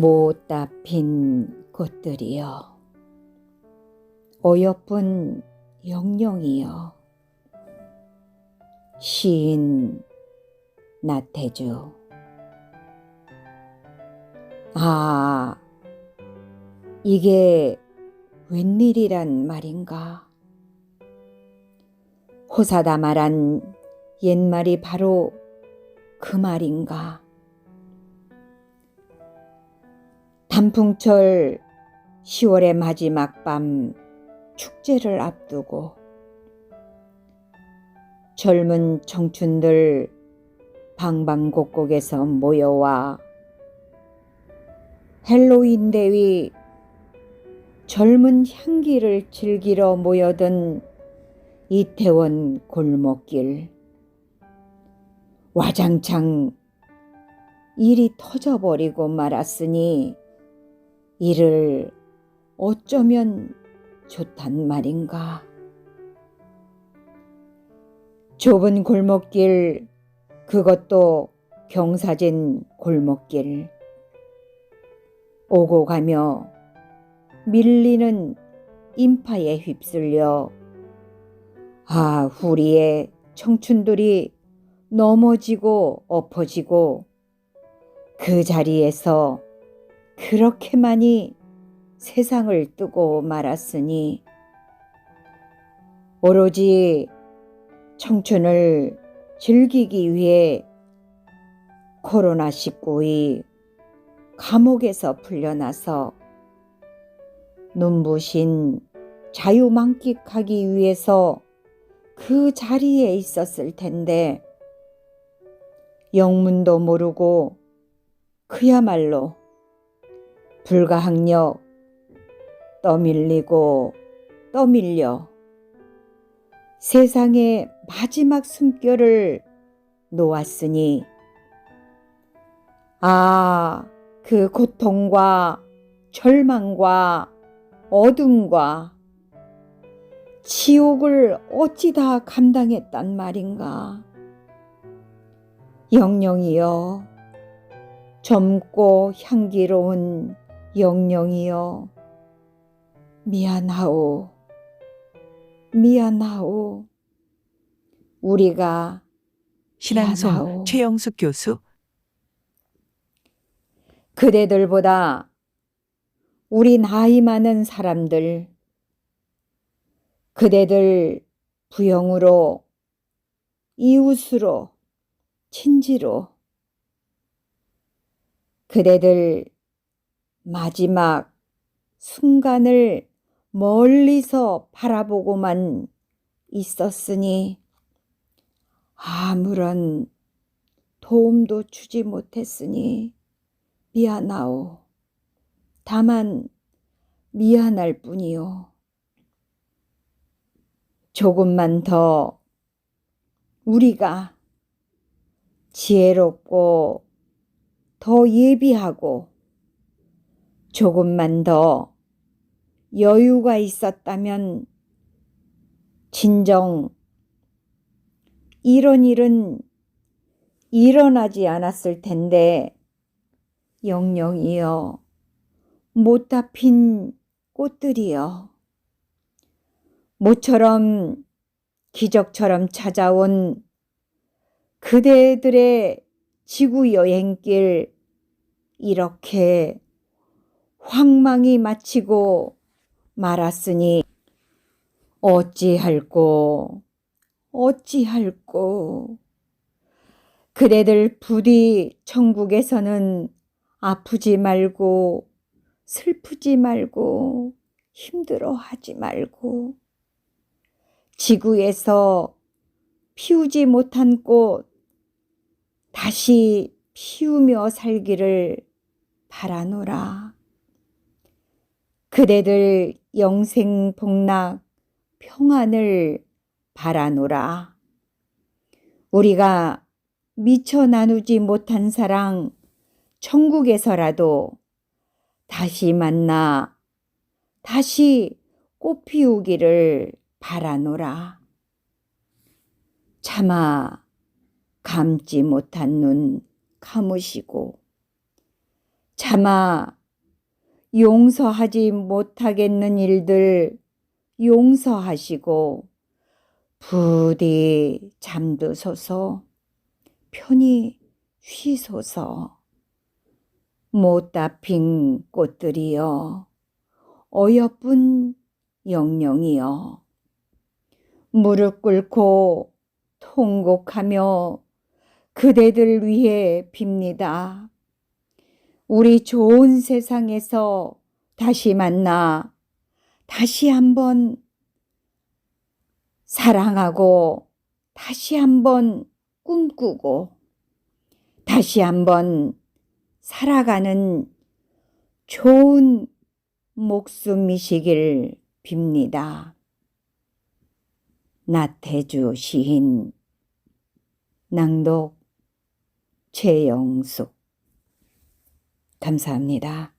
못다 핀 꽃들이여. 어여쁜 영영이여. 시인 나태주. 아 이게 웬일이란 말인가? 호사다 말한 옛말이 바로 그 말인가 단풍철 10월의 마지막 밤 축제를 앞두고 젊은 청춘들 방방곡곡에서 모여와 헬로윈 대위 젊은 향기를 즐기러 모여든 이태원 골목길. 와장창 일이 터져버리고 말았으니 이를 어쩌면 좋단 말인가. 좁은 골목길, 그것도 경사진 골목길. 오고 가며 밀리는 인파에 휩쓸려 아, 후리의 청춘들이 넘어지고 엎어지고 그 자리에서 그렇게 많이 세상을 뜨고 말았으니 오로지 청춘을 즐기기 위해 코로나19의 감옥에서 풀려나서 눈부신 자유 만끽하기 위해서 그 자리에 있었을 텐데 영문도 모르고 그야말로 불가항력 떠밀리고 떠밀려 세상의 마지막 숨결을 놓았으니 아, 그 고통과 절망과 어둠과 지옥을 어찌 다 감당했단 말인가. 영영이여, 젊고 향기로운 영영이여, 미안하오, 미안하오. 우리가 신앙송 미안하오. 최영숙 교수 그대들보다 우리 나이 많은 사람들, 그대들 부영으로, 이웃으로, 친지로, 그대들 마지막 순간을 멀리서 바라보고만 있었으니 아무런 도움도 주지 못했으니 미안하오. 다만 미안할 뿐이요. 조금만 더 우리가 지혜롭고 더 예비하고 조금만 더 여유가 있었다면 진정 이런 일은 일어나지 않았을 텐데 영영이여 못다 핀 꽃들이여 모처럼 기적처럼 찾아온 그대들의 지구 여행길 이렇게 황망히 마치고 말았으니 어찌할꼬 어찌할꼬 그대들 부디 천국에서는 아프지 말고 슬프지 말고 힘들어하지 말고 지구에서 피우지 못한 꽃 다시 피우며 살기를 바라노라. 그대들 영생 복락 평안을 바라노라. 우리가 미처 나누지 못한 사랑 천국에서라도 다시 만나 다시 꽃 피우기를 바라노라. 차마 감지 못한 눈 감으시고 차마 용서하지 못하겠는 일들 용서하시고 부디 잠드소서 편히 쉬소서 못다 핀 꽃들이여 어여쁜 영영이여 무릎 꿇고 통곡하며 그대들 위해 빕니다. 우리 좋은 세상에서 다시 만나 다시 한번 사랑하고 다시 한번 꿈꾸고 다시 한번 살아가는 좋은 목숨이시길 빕니다. 나태주 시인 낭독 최영숙 감사합니다.